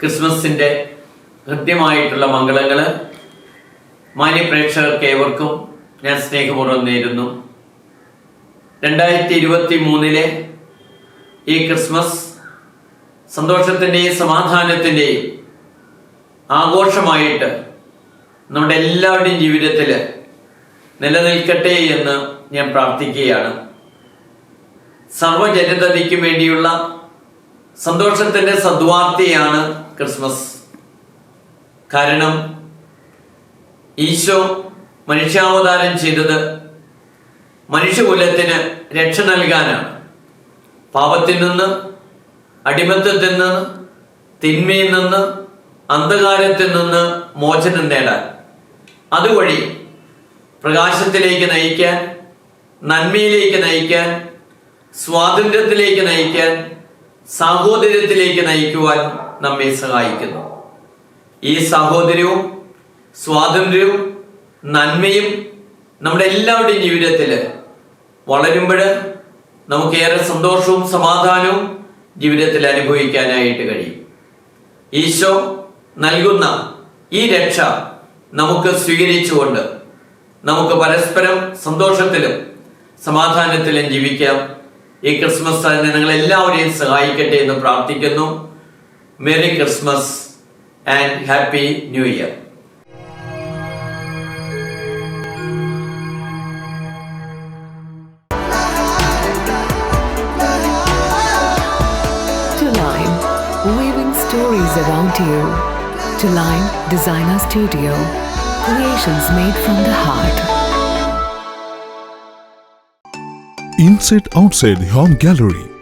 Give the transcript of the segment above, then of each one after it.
ക്രിസ്മസിന്റെ കൃത്യമായിട്ടുള്ള മംഗളങ്ങൾ മാന്യ പ്രേക്ഷകർക്ക് ഏവർക്കും ഞാൻ സ്നേഹപൂർവം നേരുന്നു. രണ്ടായിരത്തി ഇരുപത്തി മൂന്നിലെ ഈ ക്രിസ്മസ് സന്തോഷത്തിന്റെയും സമാധാനത്തിന്റെയും ആഘോഷമായിട്ട് നമ്മുടെ എല്ലാവരുടെയും ജീവിതത്തിൽ നിലനിൽക്കട്ടെ എന്ന് ഞാൻ പ്രാർത്ഥിക്കുകയാണ്. സർവജനതയ്ക്ക് വേണ്ടിയുള്ള സന്തോഷത്തിന്റെ സദ്വാർത്തയാണ് ക്രിസ്മസ്. കാരണം ഈശോ മനുഷ്യാവതാരം ചെയ്തത് മനുഷ്യകുലത്തിന് രക്ഷ നൽകാനാണ്. പാപത്തിൽ നിന്ന് അടിമത്തത്തിൽ നിന്ന് തിന്മയിൽ നിന്ന് അന്ധകാരത്തിൽ നിന്ന് മോചനം നേടാൻ. അതുവഴി പ്രകാശത്തിലേക്ക് നയിക്കാൻ നന്മയിലേക്ക് നയിക്കാൻ സ്വാതന്ത്ര്യത്തിലേക്ക് നയിക്കാൻ സാഹോദര്യത്തിലേക്ക് നയിക്കുവാൻ നമ്മെ സഹായിക്കുന്നു. ഈ സാഹോദര്യവും സ്വാതന്ത്ര്യവും നന്മയും നമ്മുടെ എല്ലാവരുടെയും ജീവിതത്തിൽ വളരുമ്പോൾ നമുക്കേറെ സന്തോഷവും സമാധാനവും ജീവിതത്തിൽ അനുഭവിക്കാനായിട്ട് കഴിയും. ഈശോ നൽകുന്ന ഈ രക്ഷ നമുക്ക് സ്വീകരിച്ചുകൊണ്ട് നമുക്ക് പരസ്പരം സന്തോഷത്തിലും സമാധാനത്തിലും ജീവിക്കാം. ഈ ക്രിസ്മസ് തന്നെ നിങ്ങളെല്ലാവരെയും സഹായിക്കട്ടെ എന്ന് പ്രാർത്ഥിക്കുന്നു. Merry Christmas and Happy New Year. Tulime, weaving stories around you. Tulime Designer Studio, creations made from the heart. Inside Outside Home Gallery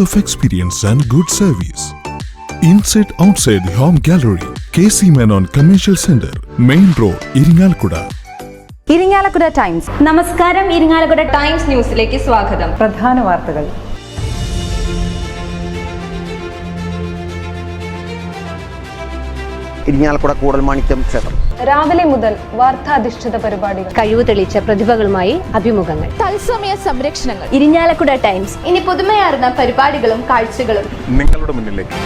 Of experience and good service inside outside home gallery K C Menon commercial centre main road Irinjalakuda Irinjalakuda Times നമസ്കാരം Irinjalakuda times ന്യൂസിലേക്ക് സ്വാഗതം. പ്രധാന വാർത്തകൾ. ഇരിങ്ങാലക്കുട കൂടൽമാണിക്യം ക്ഷേത്രം. രാവിലെ മുതൽ വാർത്താധിഷ്ഠിത പരിപാടികൾ. കഴിവ് തെളിയിച്ച പ്രതിഭകളുമായി അഭിമുഖങ്ങൾ. തത്സമയ സംരക്ഷണങ്ങൾ. ഇരിഞ്ഞാലക്കുട ടൈംസ്. ഇനി പുതുമയാർന്ന പരിപാടികളും കാഴ്ചകളും. നിങ്ങളുടെ മുന്നിലേക്ക്.